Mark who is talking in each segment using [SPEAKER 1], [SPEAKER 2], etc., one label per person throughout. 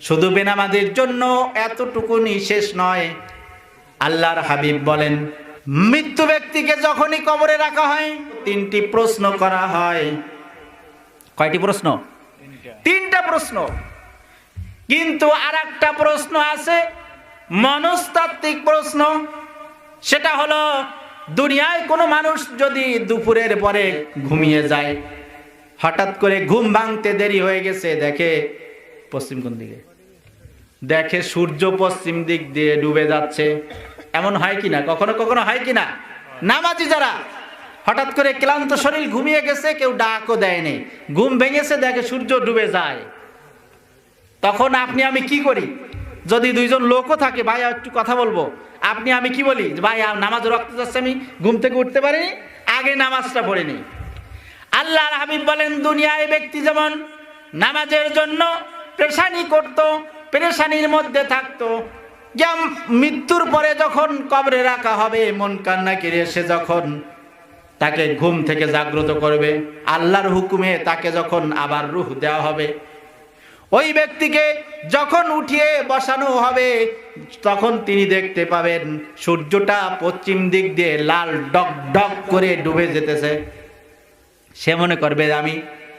[SPEAKER 1] শুধু বেনামাজির জন্য এতটুকুনি শেষ নয়। আল্লাহর হাবিব বলেন, মৃত্যু ব্যক্তিকে যখনই কবরে রাখা হয়, তিনটি প্রশ্ন করা হয়। কয়টি প্রশ্ন? তিনটা প্রশ্ন। কিন্তু আর একটা প্রশ্ন আছে, মনস্তাত্ত্বিক প্রশ্ন। সেটা হলো, দুনিয়ায় কোনো মানুষ যদি দুপুরের পরে ঘুমিয়ে যায়, হঠাৎ করে ঘুম ভাঙতে দেরি হয়ে গেছে, দেখে পশ্চিম কোন দিকে? দেখে সূর্য পশ্চিম দিক দিয়ে ডুবে যাচ্ছে। এমন হয় কিনা? কখনো কখনো হয় কিনা? নামাজি যারা, হঠাৎ করে ক্লান্ত শরীর ঘুমিয়ে গেছে, কেউ ডাকও দেয়নি ঘুম ভেঙেছে, দেখে সূর্য ডুবে যায়। তখন আপনি, আমি কি করি? যদি দুইজন লোকও থাকে, ভাই একটু কথা বলব। আপনি, আমি কি বলি? ভাই নামাজ রক্ত যাচ্ছে, আমি ঘুম থেকে উঠতে পারিনি, আগে নামাজটা পড়িনি আল্লাহর হাবিব বলেন, দুনিয়ায় ব্যক্তি যেমন নামাজের জন্য পেশানি করত, পেরেশানির মধ্যে থাকতো। যেমন মৃত্যুর পরে যখন কবরে রাখা হবে, মন কান্না কেড়ে এসে যখন তাকে ঘুম থেকে জাগ্রত করবে, আল্লাহর হুকুমে তাকে যখন আবার রুহ দেওয়া হবে। ওই ব্যক্তিকে যখন উঠিয়ে বসানো হবে, তখন তিনি দেখতে পাবেন, সূর্যটা পশ্চিম দিক দিয়ে লাল ডক ডক করে ডুবে যেতেছে। সে মনে করবে, আমি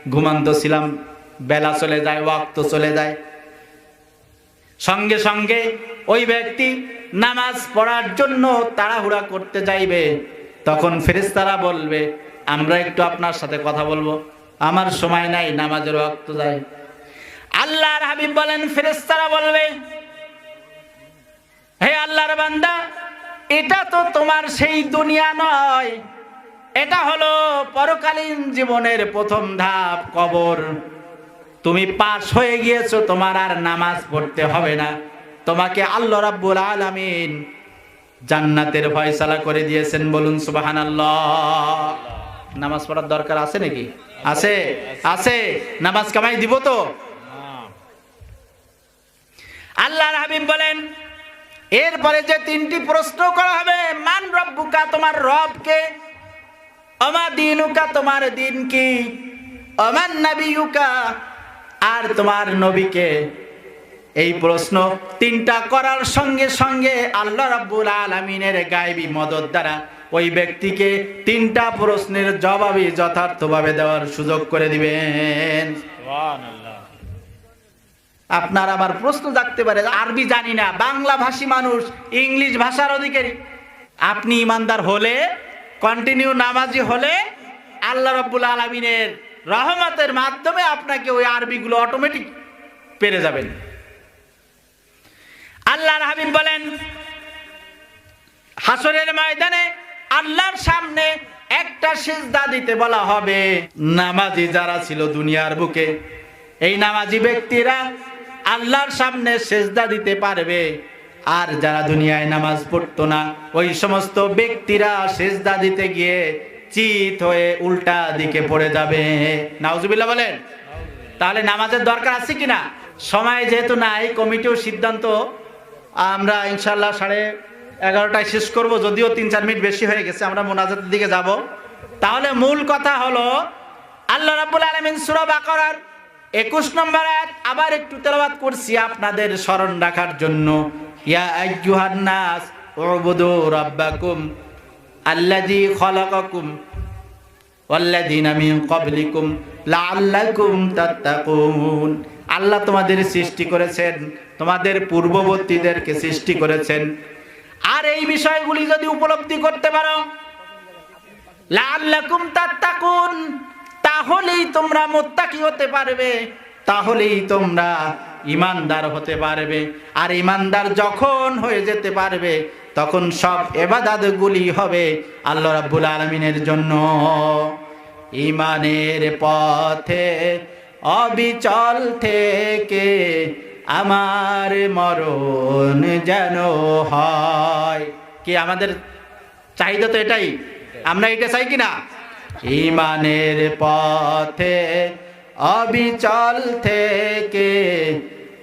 [SPEAKER 1] ঘুমান্ত ছিলাম। বেলা চলে যায়, ওয়াক্ত চলে যায়। সঙ্গে সঙ্গে ওই ব্যক্তি নামাজ পড়ার জন্য তাড়াহুড়া করতে যাইবে। তখন ফেরেশতারা বলবে, আমরা একটু আপনার সাথে কথা বলব। আমার সময় নাই, নামাজের ওয়াক্ত যায় আল্লাহর হাবিব বলেন, ফেরেশতারা বলবে, হে আল্লাহর বান্দা, এটা তো তোমার সেই দুনিয়া নয়। এটা হলো পরকালীন জীবনের প্রথম ধাপ, কবর। তুমি পাশ হয়ে গিয়েছো, তোমার আর নামাজ পড়তে হবে না। তোমাকে আল্লাহ রাব্বুল আলামিন জান্নাতের ফয়সালা করে দিয়েছেন, বলুন সুবহানাল্লাহ। নামাজ পড়ার দরকার আছে নাকি? আছে? আছে? নামাজ কামাই দিব তো? আল্লাহর হাবিব বলেন, এরপরে যে তিনটি প্রশ্ন করা হবে, মান রব্বুকা, তোমার রবকে অমা দিনুকা, তোমার দিন কি অমান নবিউকা আর তোমার নবীকে? এই প্রশ্ন তিনটা করার সঙ্গে সঙ্গে আল্লাহ রাব্বুল আলমিনের গায়েবী মদত দ্বারা ওই ব্যক্তিকে তিনটা প্রশ্নের জবাবই যথার্থভাবে দেওয়ার সুযোগ করে দিবেন। আপনার আমার প্রশ্ন জাগতে পারে আরবি জানি না বাংলা ভাষী মানুষ ইংলিশ ভাষার অধিকারী। আপনি ইমানদার হলে কন্টিনিউ নামাজি হলে আল্লাহ রব্বুল আলমিনের রহমতের মাধ্যমে আপনাকে ওই আরবিগুলো অটোমেটিক পেরে যাবেন। আল্লাহর হাবিব বলেন, হাসরের ময়দানে আল্লাহর সামনে একটা সেজদা দিতে বলা হবে। নামাজি যারা ছিল দুনিয়ার বুকে, এই নামাজি ব্যক্তিরা আল্লাহর সামনে সেজদা দিতে পারবে। আর যারা দুনিয়ায় নামাজ পড়তো না, ওই সমস্ত ব্যক্তিরা সেজদা দিতে গিয়ে চিত হয়ে উল্টা দিকে পড়ে যাবে। নাউজুবিল্লাহ বলেন। তাহলে নামাজের দরকার আছে কিনা? সময় যেহেতু নাই, কমিটিও সিদ্ধান্ত। আমরা ইনশাল্লাহ সাড়ে এগারোটায় শেষ করব, যদিও তিন চার মিনিট বেশি হয়ে গেছে, আমরা মোনাজাতের দিকে যাব। তাহলে মূল কথা হলো, আল্লাহ রাবুল আলামিন সূরা বাকারার একুশ নম্বর এক আবার একটু তেলাওয়াত করছি আপনাদের স্মরণ রাখার জন্য। ইয়া আইয়ুহান নাস, উবুদু রাব্বাকুম। আল্লাহ তোমাদের সৃষ্টি করেছেন, তোমাদের পূর্ববর্তীদেরকে সৃষ্টি করেছেন। আর এই বিষয়গুলি যদি উপলব্ধি করতে পারো, লাআল্লাকুম তাত্তাকুন, তাহলেই তোমরা মুত্তাকি হতে পারবে, তাহলেই তোমরা ইমানদার হতে পারবে। আর ইমানদার যখন হয়ে যেতে পারবে তখন সব এবাদাতগুলি হবে আল্লাহ রাব্বুল আলামিনের জন্য। ইমানের পথে, অবিচল থেকে আমার মরণ যেন হয়। কি আমাদের চাহিদা তো এটাই? আমরা এটা চাই কি না ইমানের পথে, অবিচল থেকে